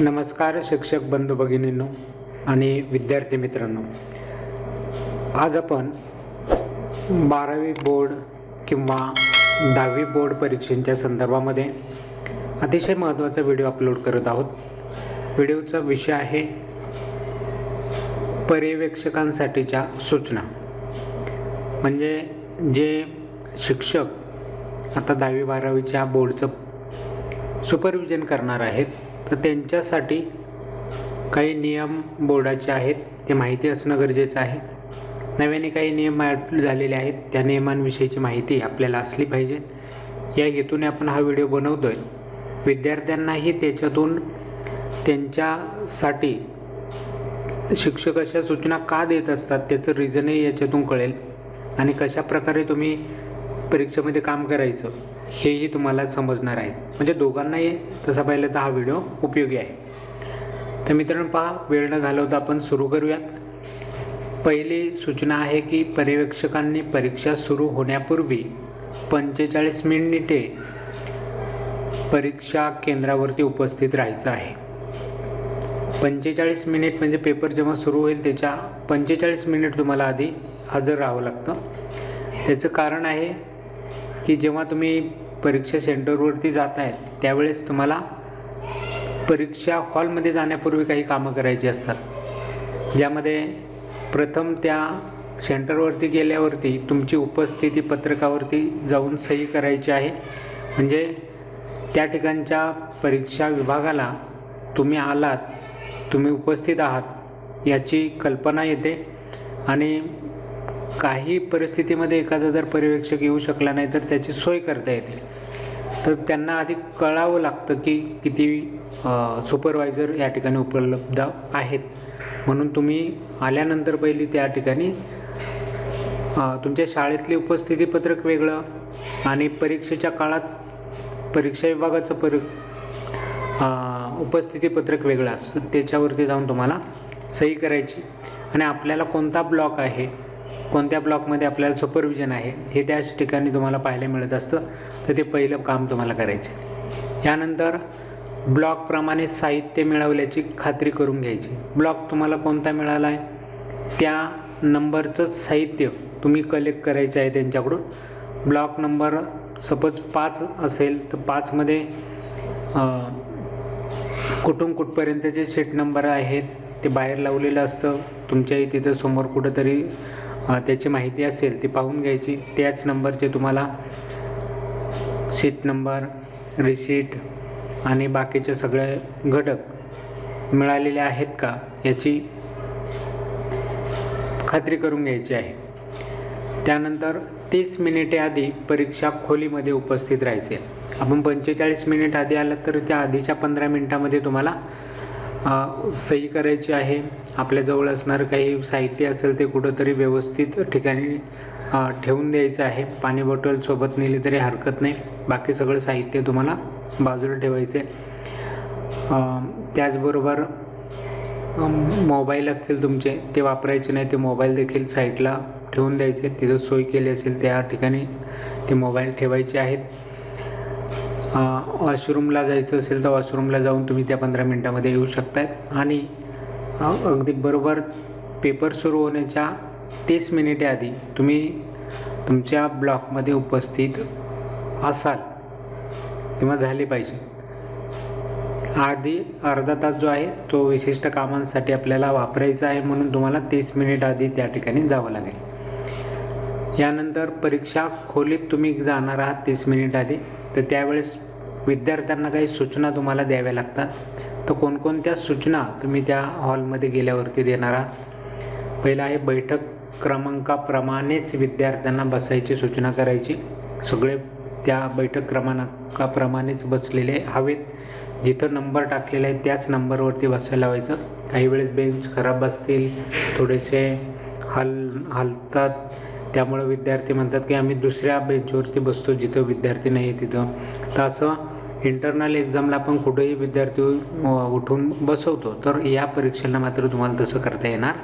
नमस्कार शिक्षक बंधू भगिनींनो आणि विद्यार्थी मित्रांनो. आज आपण बारावी बोर्ड किंवा दहावी बोर्ड परीक्षेच्या संदर्भामध्ये अतिशय महत्त्वाचा व्हिडिओ अपलोड करत आहोत. व्हिडिओचा विषय आहे पर्यवेक्षकांसाठीच्या सूचना. म्हणजे जे शिक्षक आता दहावी बारावीच्या बोर्डचं सुपरविजन करणार आहेत त्यांच्यासाठी काही नियम बोर्डाचे आहेत. ते माहिती असणं गरजेचं आहे. नव्याने काही नियम झालेले आहेत. त्या नियमांविषयीची माहिती आपल्याला असली पाहिजे. या हेतूने आपण हा व्हिडिओ बनवतो आहे विद्यार्थ्यांनाही त्याच्यातून त्यांच्यासाठी शिक्षक अशा सूचना का देत असतात त्याचं रिझनही याच्यातून कळेल. आणि कशा प्रकारे तुम्ही परीक्षेमध्ये काम करायचं. हेही तुम्हाला समजणार आहे. म्हणजे दोघांनाही तसा पाहिलं तर हा व्हिडिओ उपयोगी आहे. तर मित्रांनो पहा वेळ न घालवता आपण सुरू करूयात. पहिली सूचना आहे की पर्यवेक्षकांनी परीक्षा सुरू होण्यापूर्वी पंचेचाळीस मिनिटे परीक्षा केंद्रावरती उपस्थित राहायचं आहे. पंचेचाळीस मिनिट म्हणजे पेपर जेव्हा सुरू होईल त्याच्या पंचेचाळीस मिनिट तुम्हाला आधी हजर राहावं लागतं. त्याचं कारण आहे की जेव्हा तुम्ही परीक्षा सेंटरवरती जात आहे त्यावेळेस तुम्हाला परीक्षा हॉलमध्ये जाण्यापूर्वी काही कामं करायची असतात. ज्यामध्ये प्रथम त्या सेंटरवरती गेल्यावरती तुमची उपस्थिती पत्रकावरती जाऊन सही करायची आहे. म्हणजे त्या ठिकाणच्या परीक्षा विभागाला तुम्ही आलात तुम्ही उपस्थित आहात याची कल्पना येते. आणि काही परिस्थितीमध्ये एखादा जर पर्यवेक्षक येऊ शकला नाही तर त्याची सोय करता येते. तर त्यांना आधी कळावं लागतं की किती सुपरवायझर या ठिकाणी उपलब्ध आहेत. म्हणून तुम्ही आल्यानंतर पहिली त्या ठिकाणी तुमच्या शाळेतले उपस्थितीपत्रक वेगळं आणि परीक्षेच्या काळात परीक्षा विभागाचं पर उपस्थितीपत्रक वेगळं असतं. त्याच्यावरती जाऊन तुम्हाला सही करायची. आणि आपल्याला कोणता ब्लॉक आहे कोणत्या ब्लॉकमध्ये आपल्याला सुपरविजन आहे हे त्याच ठिकाणी तुम्हाला पाहायला मिळत असतं. तर ते पहिलं काम तुम्हाला करायचे यानंतर ब्लॉकप्रमाणे साहित्य मिळवल्याची खात्री करून घ्यायची. ब्लॉक तुम्हाला कोणता मिळाला आहे? त्या नंबरचं साहित्य तुम्ही कलेक्ट करायचं आहे त्यांच्याकडून. ब्लॉक नंबर सपोज पाच असेल तर पाचमध्ये कुठून कुठपर्यंतचे सीट नंबर आहेत ते बाहेर लावलेलं असतं. तुमच्याही तिथं समोर कुठंतरी त्याची माहिती असेल ती पाहून घ्यायची. त्याच नंबरचे तुम्हाला सीट नंबर रिसीट आणि बाकीचे सगळे घटक मिळालेले आहेत का याची खात्री करून घ्यायची आहे. त्यानंतर तीस मिनिटे आधी परीक्षा खोलीमध्ये उपस्थित राहायचे. आपण पंचेचाळीस मिनिट आधी आलं तर त्या आधीच्या पंधरा मिनिटामध्ये तुम्हाला सही करायची आहे. आपल्याजवळ असणारं काही साहित्य असेल ते कुठंतरी व्यवस्थित ठिकाणी ठेवून द्यायचं आहे. पाणी बॉटल सोबत नेली तरी हरकत नाही. बाकी सगळं साहित्य तुम्हाला बाजूला ठेवायचे त्याचबरोबर मोबाईल असतील तुमचे ते वापरायचे नाही ते मोबाईल देखील साईडला ठेवून द्यायचे. तिथं सोय केली असेल त्या ठिकाणी ते मोबाईल ठेवायचे आहेत. वॉशरूमला जायचं असेल तर वॉशरूमला जाऊन तुम्ही त्या पंधरा मिनटामध्ये येऊ शकतायत आणि अगदी बरोबर पेपर सुरू होण्याच्या तीस मिनिटे आधी तुम्ही तुमच्या ब्लॉकमध्ये उपस्थित असाल किंवा झाले पाहिजे. आधी अर्धा तास जो आहे तो विशिष्ट कामांसाठी आपल्याला वापरायचा आहे म्हणून तुम्हाला तीस मिनिट आधी त्या ठिकाणी जावं लागेल. यानंतर परीक्षा खोलीत तुम्ही जाणार आहात तीस मिनिट आधी. तर त्यावेळेस विद्यार्थ्यांना काही सूचना तुम्हाला द्याव्या लागतात. तर कोणकोणत्या सूचना तुम्ही त्या हॉलमध्ये गेल्यावरती देणार आहात? पहिलं आहे बैठक क्रमांकाप्रमाणेच विद्यार्थ्यांना बसायची सूचना करायची. सगळे त्या बैठक क्रमांकाप्रमाणेच बसलेले हवेत. जिथं नंबर टाकलेले आहे त्याच नंबरवरती बसायला व्हायचं काही वेळेस बेंच खराब असतील थोडेसे हल हलतात त्यामुळे विद्यार्थी म्हणतात की आम्ही दुसऱ्या बेंचवरती बसतो जिथं विद्यार्थी नाही आहे तिथं. तर असं इंटरनल एक्झामला आपण कुठेही विद्यार्थी उठून बसवतो. तर या परीक्षेला मात्र तुम्हाला तसं करता येणार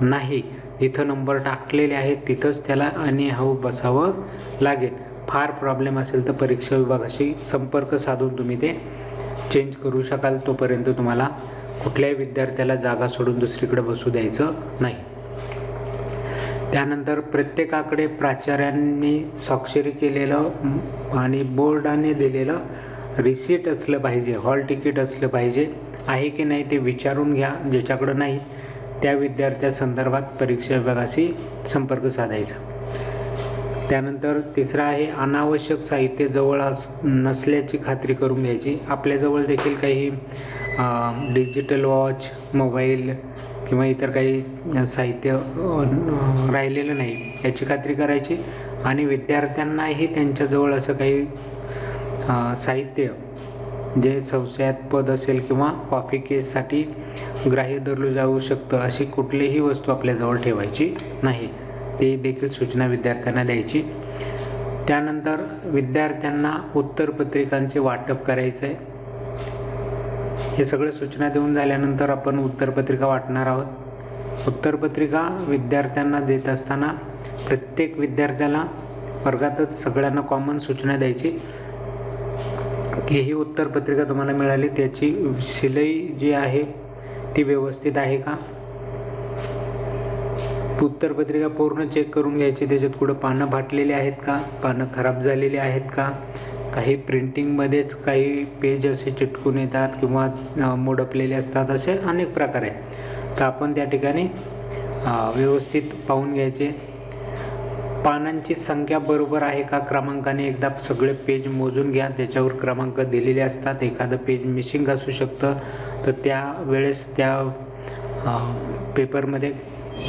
नाही. जिथं नंबर टाकलेले आहेत तिथंच त्याला आणि बसावं लागेल. फार प्रॉब्लेम असेल तर परीक्षा विभागाशी संपर्क साधून तुम्ही ते चेंज करू शकाल तोपर्यंत तुम्हाला कुठल्याही विद्यार्थ्याला जागा सोडून दुसरीकडे बसू द्यायचं नाही. त्यानंतर प्रत्येकाकडे प्राचार्यांनी स्वाक्षरी केलेलं आणि बोर्डाने दिलेलं रिसीट असलं पाहिजे हॉल तिकीट असलं पाहिजे. आहे की नाही ते विचारून घ्या ज्याच्याकडं नाही त्या विद्यार्थ्यासंदर्भात परीक्षा विभागाशी संपर्क साधायचा. त्यानंतर तिसरा आहे अनावश्यक साहित्य जवळ अस नसल्याची खात्री करून घ्यायची. आपल्याजवळ देखील काही डिजिटल वॉच मोबाईल किंवा इतर काही साहित्य राहिलेलं नाही. याची खात्री करायची. आणि विद्यार्थ्यांनाही त्यांच्याजवळ असं काही साहित्य जे संशयास्पद असेल किंवा कॉफी केससाठी ग्राह्य धरलं जाऊ शकतं अशी कुठलीही वस्तू आपल्याजवळ ठेवायची नाही. ते देखील सूचना विद्यार्थ्यांना द्यायची. त्यानंतर विद्यार्थ्यांना उत्तरपत्रिकांचे वाटप करायचं आहे हे सगळं सूचना देऊन झाल्यानंतर आपण उत्तरपत्रिका वाटणार आहोत. उत्तरपत्रिका विद्यार्थ्यांना देत असताना प्रत्येक विद्यार्थ्याला वर्गातच सगळ्यांना कॉमन सूचना द्यायची. की ही उत्तरपत्रिका तुम्हाला मिळाली. त्याची शिलाई जी आहे ती व्यवस्थित आहे का? उत्तरपत्रिका पूर्ण चेक करून घ्यायची. त्याच्यात कुठं पानं फाटलेली आहेत का? पानं खराब झालेली आहेत का? काही प्रिंटिंगमध्येच काही पेज असे चिटकून येतात किंवा मोडपलेले असतात असे अनेक प्रकार आहेत. तर आपण त्या ठिकाणी व्यवस्थित पाहून घ्यायचे. पानांची संख्या बरोबर आहे का? क्रमांकाने एकदा सगळे पेज मोजून घ्या. त्याच्यावर क्रमांक दिलेले असतात. एखादं पेज मिसिंग असू शकतं. तर त्या वेळेस त्या पेपरमध्ये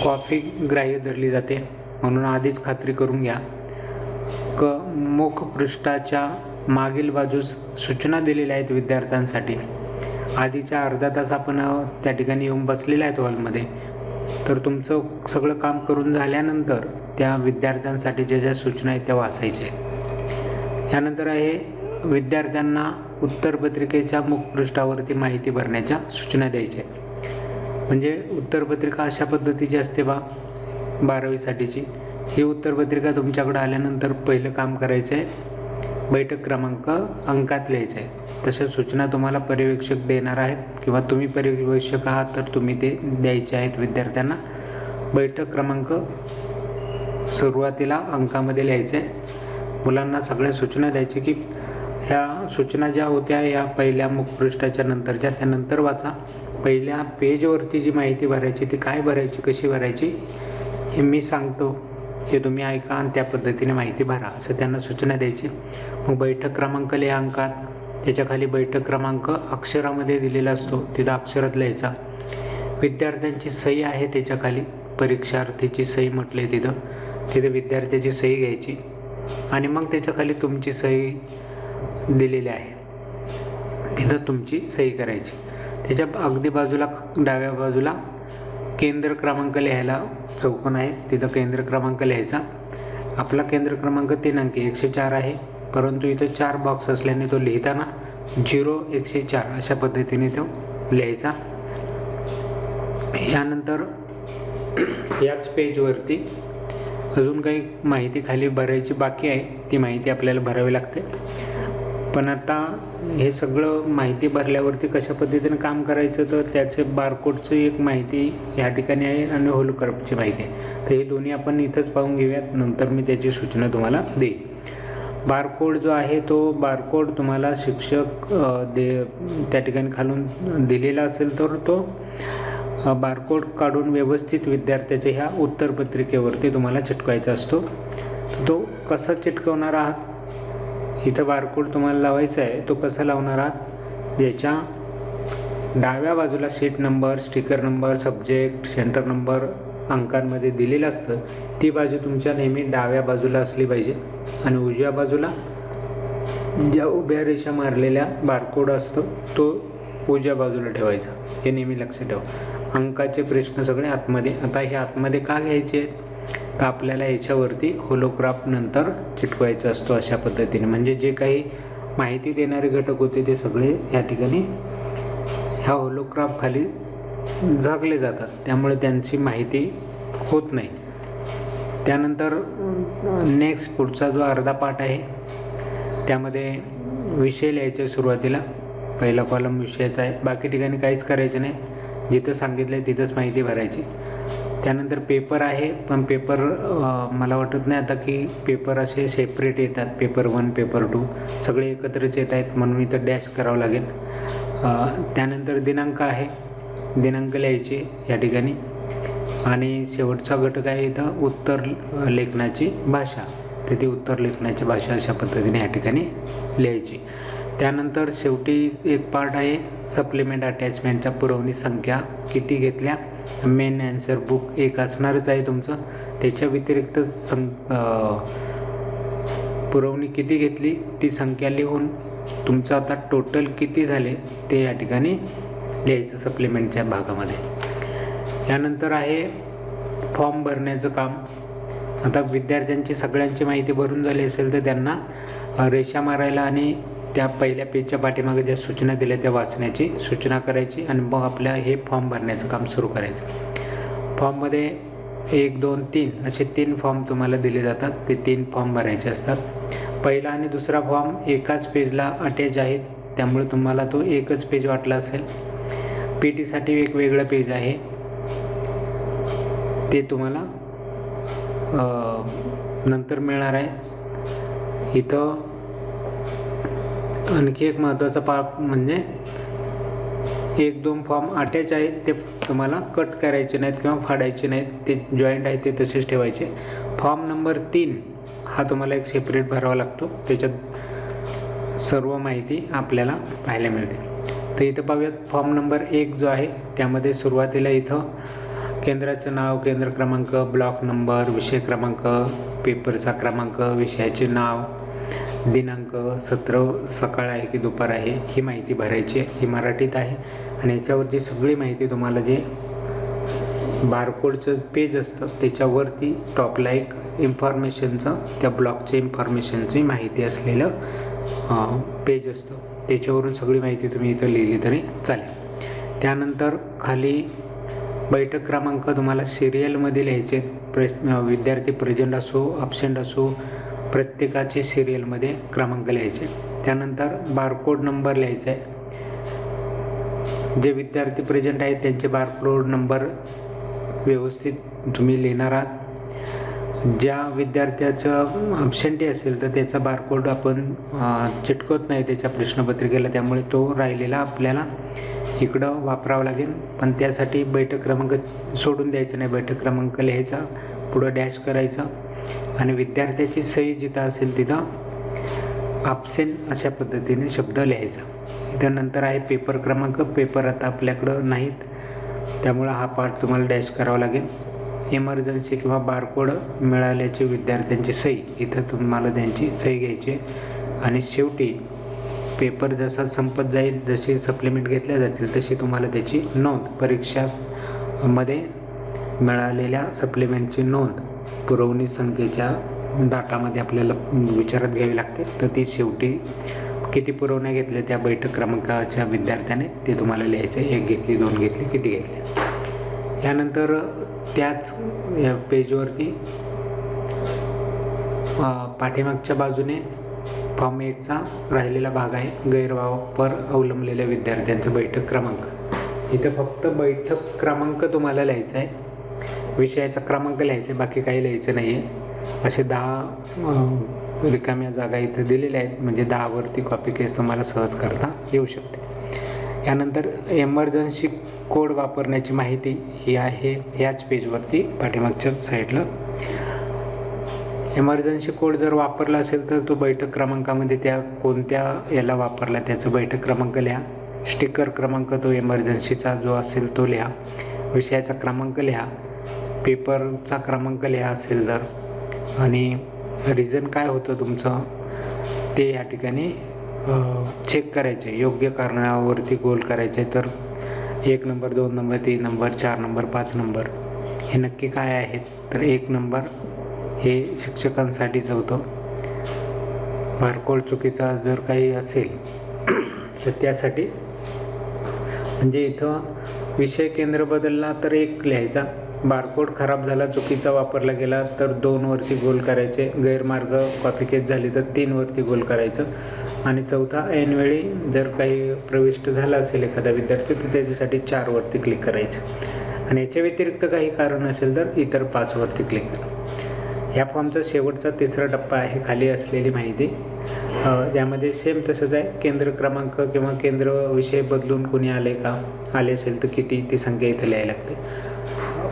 कॉफी ग्राह्य धरली जाते. म्हणून आधीच खात्री करून घ्या. क मुखपृष्ठाच्या मागील बाजूस सूचना दिलेल्या आहेत विद्यार्थ्यांसाठी. आधीच्या अर्धा तास आपण त्या ठिकाणी येऊन बसलेले आहेत हॉलमध्ये. तर तुमचं सगळं काम करून झाल्यानंतर त्या विद्यार्थ्यांसाठी ज्या ज्या सूचना आहेत त्या वाचायच्या आहेत. यानंतर आहे विद्यार्थ्यांना उत्तरपत्रिकेच्या मुखपृष्ठावरती माहिती भरण्याच्या सूचना द्यायच्या आहेत. म्हणजे उत्तरपत्रिका अशा पद्धतीची असते बा बारावीसाठीची. ही उत्तरपत्रिका तुमच्याकडे आल्यानंतर पहिलं काम करायचं आहे बैठक क्रमांक अंकात लिहायचं आहे तशा सूचना तुम्हाला पर्यवेक्षक देणार आहेत किंवा तुम्ही पर्यवेक्षक आहात तर तुम्ही ते द्यायचे आहेत विद्यार्थ्यांना. बैठक क्रमांक सुरुवातीला अंकामध्ये लिहायचं आहे मुलांना सगळ्या सूचना द्यायची की ह्या सूचना ज्या होत्या या पहिल्या मुखपृष्ठाच्या नंतरच्या त्यानंतर वाचा. पहिल्या पेजवरती जी माहिती भरायची ती काय भरायची कशी भरायची हे मी सांगतो. ते तुम्ही ऐका आणि त्या पद्धतीने माहिती भरा असं त्यांना सूचना द्यायची. मग बैठक क्रमांक लिहा अंकात त्याच्याखाली बैठक क्रमांक अक्षरामध्ये दिलेला असतो. तिथं अक्षरात लिहायचा. विद्यार्थ्यांची सही आहे त्याच्याखाली परीक्षार्थीची सही म्हटली तिथं. तिथं तिथे विद्यार्थ्याची सही घ्यायची. आणि मग त्याच्याखाली तुमची सही दिलेली आहे. तिथं तुमची सही करायची. त्याच्या अगदी बाजूला डाव्या बाजूला केंद्र क्रमांक लिहायला चौकोन आहे. तिथं केंद्र क्रमांक लिहायचा. आपला केंद्र क्रमांक तीन अंकी एकशे चार आहे. परंतु इथं चार बॉक्स असल्याने तो लिहिताना झिरो एकशे चार अशा पद्धतीने तो लिहायचा. यानंतर याच पेजवरती अजून काही माहिती खाली भरायची बाकी आहे. ती माहिती आपल्याला भरावी लागते. पण आता हे सगळं माहिती भरल्यावरती कशा पद्धतीने काम करायचं? तर त्याचे बारकोडची एक माहिती या ठिकाणी आहे आणि होलकर्पची माहिती आहे. तर हे दोन्ही आपण इथंच पाहून घेऊयात. नंतर मी त्याची सूचना तुम्हाला देईन. बारकोड जो आहे तो बारकोड तुम्हाला शिक्षक दे त्या ठिकाणी खालून दिलेला असेल तर तो बारकोड काढून व्यवस्थित विद्यार्थ्याच्या ह्या उत्तरपत्रिकेवरती तुम्हाला चिटकवायचा असतो. तो कसा चिटकवणार आहात? इथं बारकोड तुम्हाला लावायचा आहे. तो कसा लावणार आहात? याच्या डाव्या बाजूला seat number sticker number subject centre number अंकांमध्ये दिलेलं असतं ती बाजू तुमच्या नेहमी डाव्या बाजूला असली पाहिजे आणि उजव्या बाजूला ज्या उभ्या रेषा मारलेल्या बारकोड असतो तो उजव्या बाजूला ठेवायचा. हे नेहमी लक्ष ठेवा. अंकाचे प्रश्न सगळे आतमध्ये. आता हे आतमध्ये का घ्यायचे? आहेत तर आपल्याला याच्यावरती होलोग्राफ नंतर चिटकवायचा असतो अशा पद्धतीने. म्हणजे जे काही माहिती देणारे घटक होते ते सगळे या ठिकाणी ह्या होलोग्राफ खाली झाकले जातात. त्यामुळे त्यांची माहिती होत नाही. त्यानंतर नेक्स्ट पुढचा जो अर्धा पाठ आहे त्यामध्ये विषय लिहायचे सुरुवातीला. पहिला कॉलम विषयाचा आहे. बाकी ठिकाणी काहीच करायचं नाही. जिथं सांगितलं आहे तिथंच माहिती भरायची. त्यानंतर पेपर आहे पण पेपर मला वाटत नाही आता की पेपर असे सेपरेट येतात. पेपर वन पेपर टू सगळे एकत्रच येत आहेत. म्हणून इथं डॅश करावं लागेल. त्यानंतर दिनांक आहे. दिनांक लिहायचे या ठिकाणी. आणि शेवटचा घटक आहे इथं उत्तर लेखनाची भाषा. तर ती उत्तर लेखनाची भाषा अशा पद्धतीने या ठिकाणी लिहायची. त्यानंतर शेवटी एक पार्ट आहे सप्लिमेंट अटॅचमेंटच्या पुरवणी संख्या किती घेतल्या? मेन ॲन्सर बुक एक असणारच आहे तुमचं. त्याच्या व्यतिरिक्त सं पुरवणी किती घेतली? ती संख्या लिहून तुमचं आता टोटल किती झाले? ते या ठिकाणी लिहायचं सप्लिमेंटच्या भागामध्ये. यानंतर आहे फॉर्म भरण्याचं काम. आता विद्यार्थ्यांची सगळ्यांची माहिती भरून झाली असेल तर त्यांना रेषा मारायला आणि त्या पहिल्या पेजच्या पाठीमागे ज्या सूचना दिल्या त्या वाचण्याची सूचना करायची आणि मग आपल्या हे फॉर्म भरण्याचं काम सुरू करायचं. फॉर्ममध्ये एक दोन तीन असे तीन फॉर्म तुम्हाला दिले जातात. ते तीन फॉर्म भरायचे असतात. पहिला आणि दुसरा फॉर्म एकाच पेजला अटॅच आहेत. त्यामुळे तुम्हाला तो एकच पेज वाटला असेल. पेटीसाठी वेगवेगळं एक वेगळं पेज आहे. ते तुम्हाला नंतर मिळणार आहे. इथं आणखी एक महत्त्वाचा पाप म्हणजे एक दोन फॉर्म अटॅच आहेत ते तुम्हाला कट करायचे नाहीत किंवा फाडायचे नाहीत. ते जॉईंट आहेत ते तसेच ठेवायचे. फॉर्म नंबर तीन हा तुम्हाला एक सेपरेट भरावा लागतो. त्याच्यात सर्व माहिती आपल्याला पाहायला मिळते. तर इथं पाहूयात फॉर्म नंबर एक जो आहे त्यामध्ये सुरुवातीला इथं केंद्राचं नाव केंद्र क्रमांक ब्लॉक नंबर विषय क्रमांक पेपरचा क्रमांक विषयाचे नाव दिनांक सत्र सकाळ आहे की दुपार आहे ही माहिती भरायची आहे ही मराठीत आहे. आणि याच्यावरची सगळी माहिती तुम्हाला जे बारकोडचं पेज असतं त्याच्यावरती टॉपला एक इन्फॉर्मेशनचं त्या ब्लॉकच्या इन्फॉर्मेशनची माहिती असलेलं पेज असतं. त्याच्यावरून सगळी माहिती तुम्ही इथं लिहिली तरी चालेल. त्यानंतर खाली बैठक क्रमांक तुम्हाला सिरियलमध्ये लिहायचे प्रश्न विद्यार्थी प्रेझेंट असो अब्सेंट असो प्रत्येकाचे सिरियलमध्ये क्रमांक लिहायचे त्यानंतर बारकोड नंबर लिहायचा आहे. जे विद्यार्थी प्रेझेंट आहेत त्यांचे बारकोड नंबर व्यवस्थित तुम्ही लिहिणार आहात. ज्या विद्यार्थ्याचं अब्सेंटी असेल तर त्याचा बारकोड आपण चिटकवत नाही त्याच्या प्रश्नपत्रिकेला. त्यामुळे तो राहिलेला आपल्याला इकडं वापरावा लागेल. पण त्यासाठी बैठक क्रमांक सोडून द्यायचं नाही. बैठक क्रमांक लिहायचा पुढं डॅश करायचा. आणि विद्यार्थ्याची सही जिथं असेल तिथं आपसेंट अशा पद्धतीने शब्द लिहायचा. त्यानंतर आहे पेपर क्रमांक. पेपर आता आपल्याकडं नाहीत. त्यामुळं हा पार्ट तुम्हाला डॅश करावा लागेल. इमर्जन्सी किंवा बारकोड मिळाल्याचे विद्यार्थ्यांची सही. इथं तुम्हाला त्यांची सही घ्यायची आहे. आणि शेवटी पेपर जसा संपत जाईल जसे सप्लिमेंट घेतल्या जातील तशी तुम्हाला त्याची नोंद परीक्षामध्ये मिळालेल्या सप्लिमेंटची नोंद पुरवणी संख्येच्या डाटामध्ये आपल्याला विचारात घ्यावी लागते. तर ती शेवटी किती पुरवण्या घेतल्या त्या बैठक क्रमांकाच्या विद्यार्थ्याने ते तुम्हाला लिहायचं एक घेतली दोन घेतली किती घेतल्या? यानंतर त्याच या पेजवरती पाठीमागच्या बाजूने फॉर्म एकचा राहिलेला भाग आहे गैरवापर अवलंबलेल्या विद्यार्थ्यांचा बैठक क्रमांक. इथं फक्त बैठक क्रमांक तुम्हाला लिहायचा आहे. विषयाचा क्रमांक लिहायचा आहे बाकी काही लिहायचं नाही आहे. असे दहा रिकाम्या जागा इथं दिलेल्या आहेत म्हणजे दहावरती कॉपी केस तुम्हाला सहज करता येऊ शकते. यानंतर एमर्जन्सी कोड वापरण्याची माहिती ही आहे. ह्याच पेजवरती पाठीमागच्या साईडला. एमर्जन्सी कोड जर वापरला असेल तर तो बैठक क्रमांकामध्ये त्या कोणत्या याला वापरला त्याचा बैठक क्रमांक लिहा. स्टिकर क्रमांक तो एमर्जन्सीचा जो असेल तो लिहा. विषयाचा क्रमांक लिहा. पेपरचा क्रमांक लिहा असेल तर. आणि रिझन काय होतं तुमचं? ते या ठिकाणी चेक करायचे योग्य कारणावरती गोल करायचे तर एक नंबर दोन नंबर तीन नंबर चार नंबर पाच नंबर हे नक्की काय आहेत? तर एक नंबर हे शिक्षकांसाठीच होतं बारकोड चुकीचा जर काही असेल तर त्यासाठी म्हणजे इथं विषय केंद्र बदलला तर एक लिहायचा. बारकोड खराब झाला चुकीचा वापरला गेला तर दोनवरती गोल करायचे. गैरमार्ग कॉपी केस झाली तर तीनवरती गोल करायचं. आणि चौथा ऐनवेळी जर काही प्रविष्ट झाला असेल एखादा विद्यार्थी तर त्याच्यासाठी चारवरती क्लिक करायचं. आणि याच्या व्यतिरिक्त काही कारण असेल तर इतर पाचवरती क्लिक करा. ह्या फॉर्मचा शेवटचा तिसरा टप्पा आहे खाली असलेली माहिती. यामध्ये सेम तसंच आहे. केंद्र क्रमांक किंवा केंद्र विषय बदलून कोणी आले का? आले असेल तर किती? ती संख्या इथे लिहायला लागते.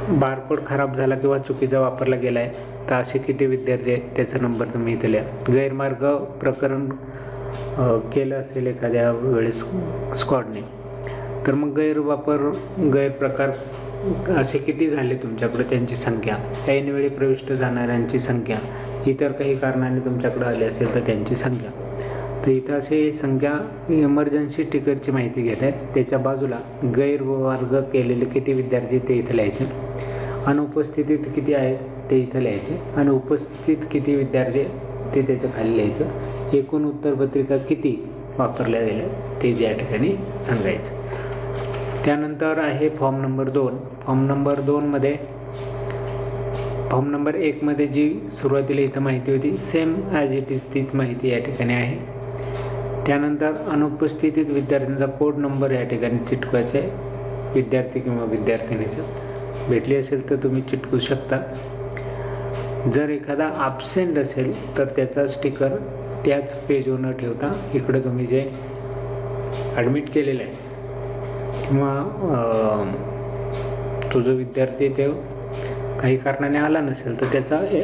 बारकोड खराब झाला किंवा चुकीचा वापरला गेला आहे तर असे किती विद्यार्थी आहेत? त्याचा नंबर तुम्ही इथे लिहा. गैरमार्ग प्रकरण केलं असेल एखाद्या वेळेस स्कॉडने. तर मग गैरवापर गैरप्रकार असे किती झाले तुमच्याकडे त्यांची संख्या? ऐनवेळी प्रविष्ट जाणाऱ्यांची संख्या. इतर काही कारणाने तुमच्याकडे आले असेल तर त्यांची संख्या. तर इथं असे संख्या इमर्जन्सी टिकरची माहिती घेत आहेत. त्याच्या बाजूला गैरवर्ग केलेले किती विद्यार्थी ते इथं लिहायचे. अनुपस्थितीत किती आहेत ते इथं लिहायचे. आणि उपस्थित किती विद्यार्थी ते त्याच्याखाली लिहायचं. एकूण उत्तरपत्रिका किती वापरल्या गेल्या ते या ठिकाणी सांगायचं. त्यानंतर आहे फॉर्म नंबर दोन. फॉर्म नंबर दोनमध्ये फॉर्म नंबर एकमध्ये जी सुरुवातीला इथं माहिती होती सेम ॲज इट इज तीच माहिती या ठिकाणी आहे. त्यानंतर अनुपस्थितीत विद्यार्थ्यांचा कोड नंबर या ठिकाणी चिटकवायचा आहे. विद्यार्थी किंवा विद्यार्थिनीचा. भेटली असेल तर तुम्ही चिटकू शकता. जर एखादा ॲबसेंट असेल तर त्याचा स्टिकर त्याच पेजवर न ठेवता. इकडं तुम्ही जे ॲडमिट केलेलं आहे. किंवा तो जो विद्यार्थी ते काही कारणाने आला नसेल तर त्याचा ए-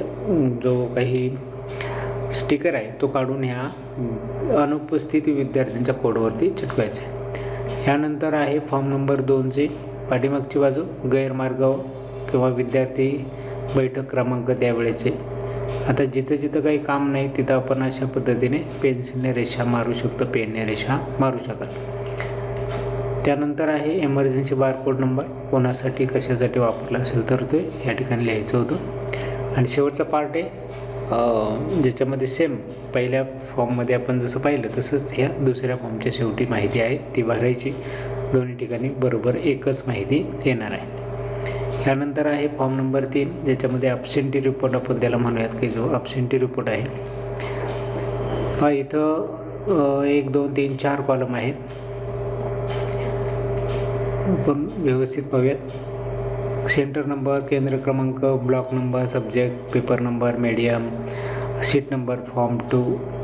जो काही स्टिकर आहे तो काढून ह्या अनुपस्थित विद्यार्थ्यांच्या कोडवरती चिटकवायचा आहे. ह्यानंतर आहे फॉर्म नंबर दोनची पाठीमागची बाजू गैरमार्ग किंवा विद्यार्थी बैठक क्रमांक त्यावेळेचे आता जिथं जिथं काही काम नाही तिथं आपण अशा पद्धतीने पेन्सिलने रेषा मारू शकतो पेनने रेषा मारू शकत. त्यानंतर आहे एमर्जन्सी बारकोड नंबर कोणासाठी कशासाठी वापरला असेल तर ते या ठिकाणी लिहायचं होतं. आणि शेवटचा पार्ट आहे ज्याच्यामध्ये सेम पहिल्या फॉर्ममध्ये आपण जसं पाहिलं तसंच ह्या दुसऱ्या फॉर्मच्या शेवटी माहिती आहे ती भरायची. दोन्ही ठिकाणी बरोबर एकच माहिती येणार आहे. ह्यानंतर आहे फॉर्म नंबर तीन ज्याच्यामध्ये अबसेंटी रिपोर्ट आपण त्याला म्हणूयात की जो अबसेंटी रिपोर्ट आहे. हा इथं एक दोन तीन चार कॉलम आहेत. आपण व्यवस्थित पाहूयात सेंटर नंबर केंद्र क्रमांक block number subject paper number medium seat number form two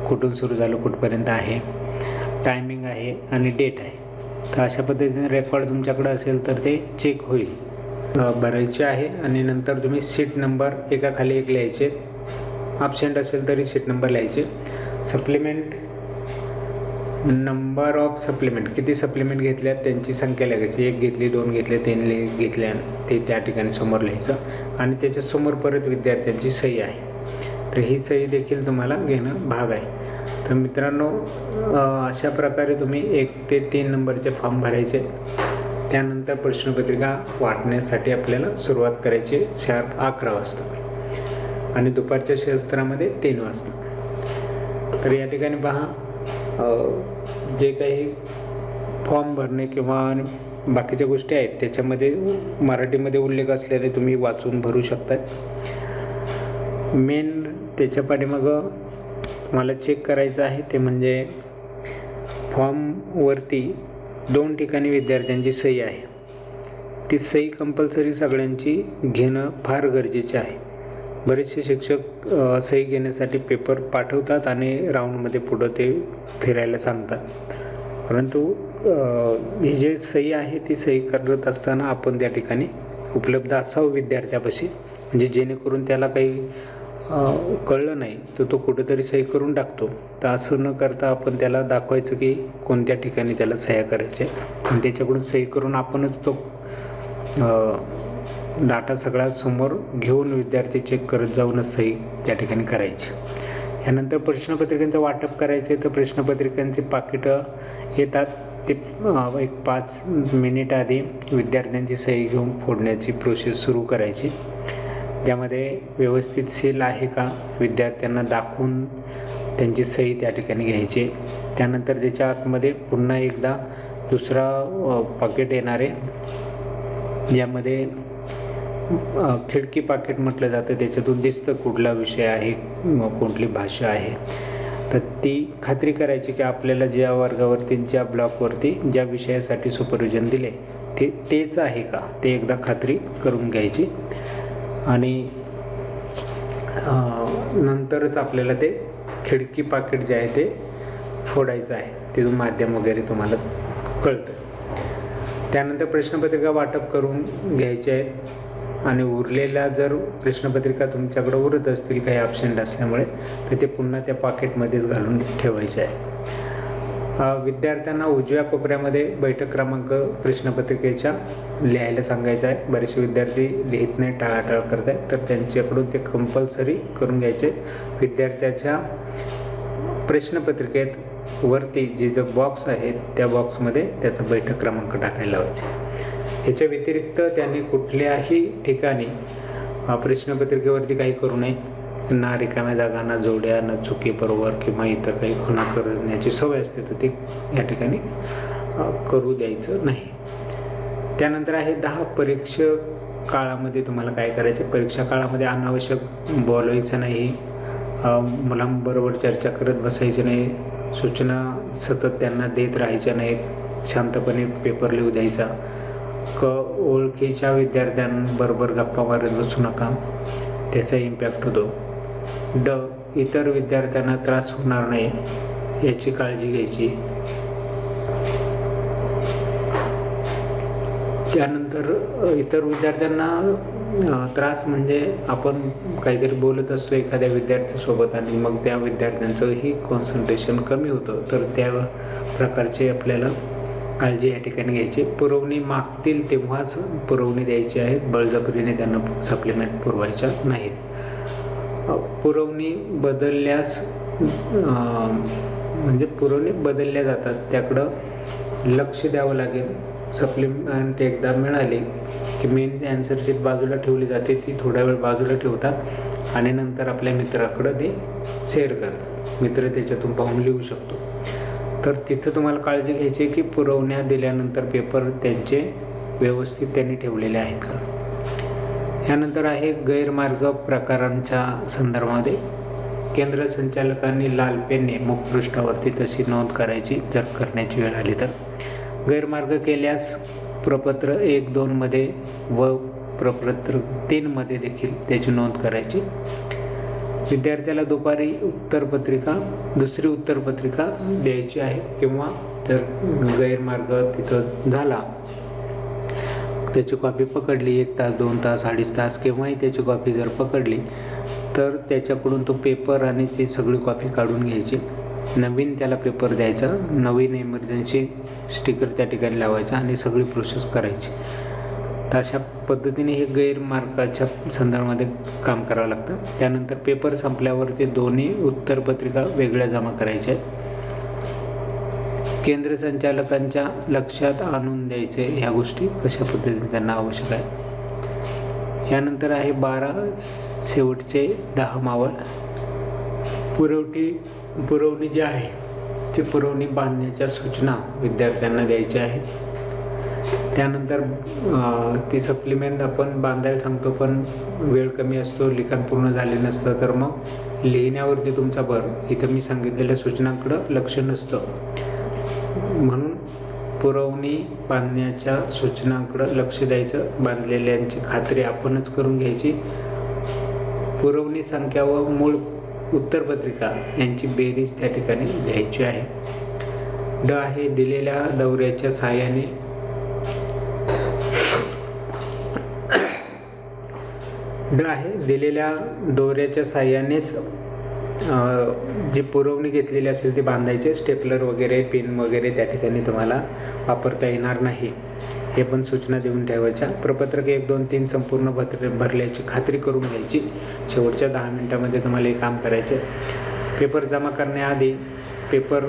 कुठून सुरू झालं कुठपर्यंत आहे टायमिंग आहे आणि डेट आहे. तर अशा पद्धतीने रेकॉर्ड तुमच्याकडे असेल तर ते चेक होईल. भरायचे आहे आणि नंतर तुम्ही सीट नंबर एकाखाली एक लिहायचे. ॲबसेंट असेल तरी सीट नंबर लिहायचे. सप्लिमेंट नंबर ऑफ सप्लिमेंट किती सप्लिमेंट घेतल्या त्यांची संख्या लागायची. एक घेतली दोन घेतले तीन घेतल्या. ते त्या ठिकाणी समोर लिहायचं. आणि त्याच्यासमोर परत विद्यार्थ्यांची सही आहे. तर ही सही देखील तुम्हाला घेणं भाग आहे. तर मित्रांनो अशा प्रकारे तुम्ही एक ते तीन नंबरचे फॉर्म भरायचे. त्यानंतर प्रश्नपत्रिका वाटण्यासाठी आपल्याला सुरुवात करायची शार्प अकरा वाजता. आणि दुपारच्या सत्रामध्ये तीन वाजता. तर या ठिकाणी पहा. जे काही फॉर्म भरणे किंवा बाकीच्या गोष्टी आहेत त्याच्यामध्ये मराठीमध्ये उल्लेख असल्याने तुम्ही वाचून भरू शकता मेन त्याच्या पाठीमागं मला चेक करायचं आहे ते म्हणजे फॉर्मवरती दोन ठिकाणी विद्यार्थ्यांची सही आहे. ती सही कंपल्सरी सगळ्यांची घेणं फार गरजेचे आहे. बरेचसे शिक्षक सही घेण्यासाठी पेपर पाठवतात आणि राऊंडमध्ये पुढं ते फिरायला सांगतात. परंतु ही जे सही आहे ती सही करत असताना आपण त्या ठिकाणी उपलब्ध असावं विद्यार्थ्यापाशी. म्हणजे जेणेकरून त्याला काही कळलं नाही तर तो कुठेतरी सही करून टाकतो. तर असं न करता आपण त्याला दाखवायचं की कोणत्या ठिकाणी त्याला सह्या करायच्या आणि त्याच्याकडून सही करून आपणच तो डाटा सगळा समोर घेऊन विद्यार्थी चेक करत जाऊनच सही त्या ठिकाणी करायची. यानंतर प्रश्नपत्रिकांचं वाटप करायचे तर प्रश्नपत्रिकांची पाकिटं येतात. ते एक पाच मिनिट आधी विद्यार्थ्यांची सही घेऊन फोडण्याची प्रोसेस सुरू करायची. त्यामध्ये व्यवस्थित सील आहे का विद्यार्थ्यांना दाखवून त्यांची सही त्या ठिकाणी घ्यायची. त्यानंतर त्याच्या आतमध्ये पुन्हा एकदा दुसरा अ, पाकिट येणार आहे. ज्यामध्ये खिडकी पाकिट म्हटलं जातं त्याच्यातून दिसतं कुठला विषय आहे कुठली भाषा आहे. तर ती खात्री करायची की आपल्याला ज्या वर्गावरती ज्या ब्लॉकवरती ज्या विषयासाठी सुपरविजन दिले ते तेच आहे का? ते एकदा खात्री करून घ्यायची. आणि नंतरच आपल्याला ते खिडकी पाकिट जे आहे ते फोडायचं आहे. तिथून माध्यम वगैरे तुम्हाला कळतं. त्यानंतर प्रश्नपत्रिका वाटप करून घ्यायचे आहेत. आणि उरलेल्या जर प्रश्नपत्रिका तुमच्याकडे उरत असतील काही ॲबसेंट असल्यामुळे तर ते पुन्हा त्या पाकिटमध्येच घालून ठेवायचे आहे. विद्यार्थ्यांना उजव्या कोपऱ्यामध्ये बैठक क्रमांक प्रश्नपत्रिकेच्या लिहायला सांगायचं आहे. बरेचसे विद्यार्थी लिहित नाही टाळाटाळ करत आहेत. तर त्यांच्याकडून ते कंपल्सरी करून घ्यायचे. विद्यार्थ्याच्या प्रश्नपत्रिकेत वरती जे जे बॉक्स आहेत त्या बॉक्समध्ये त्याचा बैठक क्रमांक टाकायला लावायचा. ह्याच्या व्यतिरिक्त त्यांनी कुठल्याही ठिकाणी प्रश्नपत्रिकेवरती काही करू नये. ना रिकाम्या जागा ना जोड्या ना चुकी बरोबर किंवा इतर काही खुणा करण्याची सवय असते तर ते या ठिकाणी करू द्यायचं नाही. त्यानंतर आहे दहा परीक्षक काळामध्ये तुम्हाला काय करायचं? परीक्षा काळामध्ये अनावश्यक बोलायचं नाही. मुलांबरोबर चर्चा करत बसायची नाही. सूचना सतत त्यांना देत राहायच्या नाहीत. शांतपणे पेपर लिहू द्यायचा. क ओळखीच्या विद्यार्थ्यांबरोबर गप्पा मारत बसू नका. त्याचा इम्पॅक्ट होतो. ड इतर विद्यार्थ्यांना त्रास होणार नाही याची काळजी घ्यायची. त्यानंतर इतर विद्यार्थ्यांना त्रास म्हणजे आपण काहीतरी बोलत असतो एखाद्या विद्यार्थ्यासोबत आणि मग त्या विद्यार्थ्यांचंही कॉन्सन्ट्रेशन कमी होतं. तर त्या प्रकारचे आपल्याला काळजी या ठिकाणी घ्यायची. पुरवणी मागतील तेव्हाच पुरवणी द्यायची आहे. बळजबरीने त्यांना सप्लिमेंट पुरवायच्या नाहीत. पुरवणी बदलल्यास म्हणजे पुरवणी बदलल्या जातात. त्याकडं लक्ष द्यावं लागेल. सप्लिमेंट एकदा मिळाली की मेन ॲन्सर बाजूला ठेवली जाते ती थोडा वेळ बाजूला ठेवतात आणि नंतर आपल्या मित्राकडं ते शेअर करतात. मित्र त्याच्यातून पाहून लिहू शकतो. तर तिथं तुम्हाला काळजी घ्यायची आहे की पुरवण्या दिल्यानंतर पेपर त्यांचे व्यवस्थित त्यांनी ठेवलेले आहेत का? यानंतर आहे गैरमार्ग प्रकारांच्या संदर्भामध्ये. केंद्र संचालकांनी लाल पेनने मुखपृष्ठावरती तशी नोंद करायची जर करण्याची वेळ आली तर. गैरमार्ग केल्यास प्रपत्र एक दोनमध्ये व प्रपत्र तीनमध्ये देखील त्याची नोंद करायची. विद्यार्थ्याला दुपारी उत्तरपत्रिका दुसरी उत्तरपत्रिका द्यायची आहे किंवा जर गैरमार्ग तिथं झाला त्याची कॉपी पकडली एक तास दोन तास अडीच तास केव्हाही त्याची कॉपी जर पकडली तर त्याच्याकडून तो पेपर आणि ती सगळी कॉपी काढून घ्यायची. नवीन त्याला पेपर द्यायचा नवीन इमर्जन्सी स्टिकर त्या ठिकाणी लावायचा आणि सगळी प्रोसेस करायची. तर अशा पद्धतीने हे गैरमार्गाच्या संदर्भामध्ये काम करावं लागतं. त्यानंतर पेपर संपल्यावर ते दोन्ही उत्तरपत्रिका वेगळ्या जमा करायच्या आहेत. केंद्र संचालकांच्या लक्षात आणून द्यायचे ह्या गोष्टी कशा पद्धतीने त्यांना आवश्यक आहे यानंतर आहे बारा शेवटचे दहा मावळ. पुरवठी पुरवणी जी आहे ती पुरवणी बांधण्याच्या सूचना विद्यार्थ्यांना द्यायच्या आहेत त्यानंतर ती सप्लिमेंट आपण बांधायला सांगतो पण वेळ कमी असतो लिखाण पूर्ण झाले नसतं तर मग लिहिण्यावरती तुमचा भर. इथं मी सांगितलेल्या सूचनांकडं लक्ष नसतं. म्हणून पुरवणी बांधण्याच्या सूचनांकडं लक्ष द्यायचं. बांधलेल्यांची खात्री आपणच करून घ्यायची. पुरवणी संख्या व मूळ उत्तरपत्रिका यांची बेरीज त्या ठिकाणी घ्यायची आहे. द आहे दिलेल्या दौऱ्याच्या सहाय्याने ड आहे. दिलेल्या दोऱ्याच्या साह्यानेच जी पुरवणी घेतलेली असेल ती बांधायचे. स्टेपलर वगैरे पिन वगैरे त्या ठिकाणी तुम्हाला वापरता येणार नाही. हे पण सूचना देऊन ठेवायच्या. प्रपत्रक एक दोन तीन संपूर्ण भत्र भरल्याची खात्री करून घ्यायची. शेवटच्या दहा मिनटामध्ये तुम्हाला हे काम करायचे. पेपर जमा करण्याआधी पेपर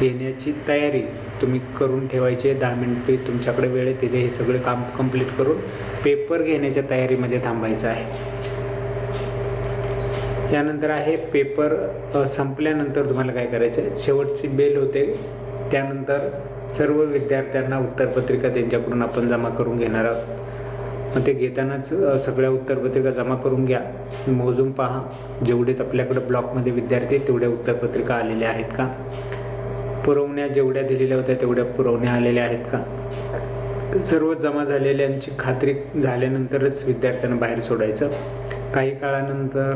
घेण्याची तयारी तुम्ही करून ठेवायची आहे. दहा मिनिटे तुमच्याकडे वेळ आहे तिथे हे सगळे काम कंप्लीट करून पेपर घेण्याच्या तयारीमध्ये थांबायचं आहे. त्यानंतर आहे पेपर संपल्यानंतर तुम्हाला काय करायचं आहे? शेवटची बेल होते. त्यानंतर सर्व विद्यार्थ्यांना उत्तरपत्रिका त्यांच्याकडून आपण जमा करून घेणार आहोत. मग ते घेतानाच सगळ्या उत्तरपत्रिका जमा करून घ्या. मोजून पहा जेवढे आपल्याकडे ब्लॉकमध्ये विद्यार्थी तेवढ्या उत्तरपत्रिका आलेल्या आहेत का? पुरवण्या जेवढ्या दिलेल्या होत्या तेवढ्या पुरवण्या आलेल्या आहेत का? सर्व जमा झालेल्यांची खात्री झाल्यानंतरच विद्यार्थ्यांना बाहेर सोडायचं. काही काळानंतर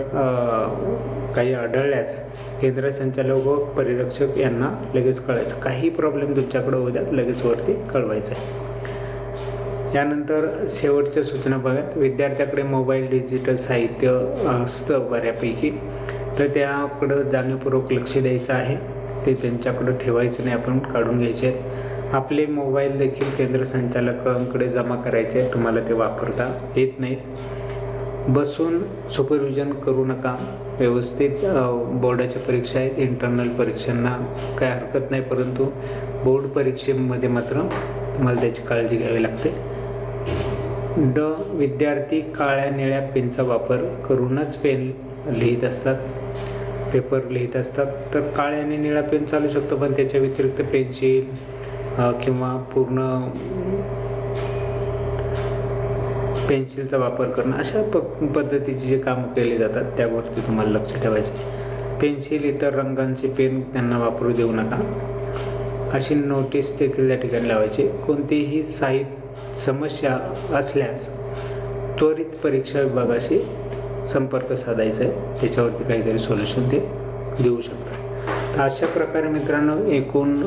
काही आढळल्यास केंद्र संचालक व परिरक्षक यांना लगेच कळायचं. काही प्रॉब्लेम तुमच्याकडे होत्यात लगेच वरती कळवायचं आहे. यानंतर शेवटच्या सूचना बघा. विद्यार्थ्याकडे मोबाईल डिजिटल साहित्य असतं बऱ्यापैकी. तर त्याकडं जाणीवपूर्वक लक्ष द्यायचं आहे. ते त्यांच्याकडं ठेवायचं नाही आपण काढून घ्यायचे आहेत. आपले मोबाईल देखील केंद्र संचालकांकडे जमा करायचे तुम्हाला ते वापरता येत नाहीत. बसून सुपरविजन करू नका. व्यवस्थित बोर्डाच्या परीक्षा आहेत. इंटरनल परीक्षांना काय हरकत नाही परंतु बोर्ड परीक्षेमध्ये मात्र तुम्हाला त्याची काळजी घ्यावी लागते. ड विद्यार्थी काळ्या निळ्या पेनचा वापर करूनच पेन लिहित असतात. पेपर लिहित असतात. तर काळ्या आणि निळा पेन चालू शकतो पण त्याच्या व्यतिरिक्त पेन्सिल किंवा पूर्ण पेन्सिलचा वापर करणं अशा प पद्धतीची जे कामं केली जातात त्यावरती तुम्हाला लक्ष ठेवायचं पेन्सिल इतर रंगांचे पेन त्यांना वापरू देऊ नका. अशी नोटीस देखील त्या ठिकाणी लावायची. कोणतेही साहित्य समस्या असल्यास त्वरित परीक्षा विभागाशी संपर्क साधायचा आहे. त्याच्यावरती काहीतरी सोल्युशन ते देऊ शकतात तर अशा प्रकारे मित्रांनो एकूण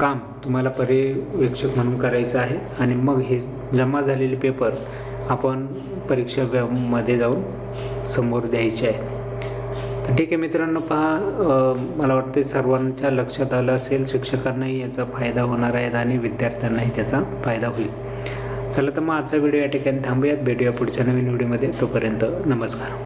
काम तुम्हाला पर्यवेक्षक म्हणून करायचं आहे. आणि मग हे जमा झालेले पेपर आपण परीक्षा मध्ये जाऊन समोर द्यायचे आहे ठीक आहे मित्रांनो पहा मला वाटते सर्वांच्या लक्षात आलं असेल शिक्षकांनाही याचा फायदा होणार आहे आणि विद्यार्थ्यांनाही त्याचा फायदा होईल. चला तर मग आजचा व्हिडिओ या ठिकाणी थांबूयात. भेटूया पुढच्या नवीन व्हिडिओमध्ये. तोपर्यंत नमस्कार.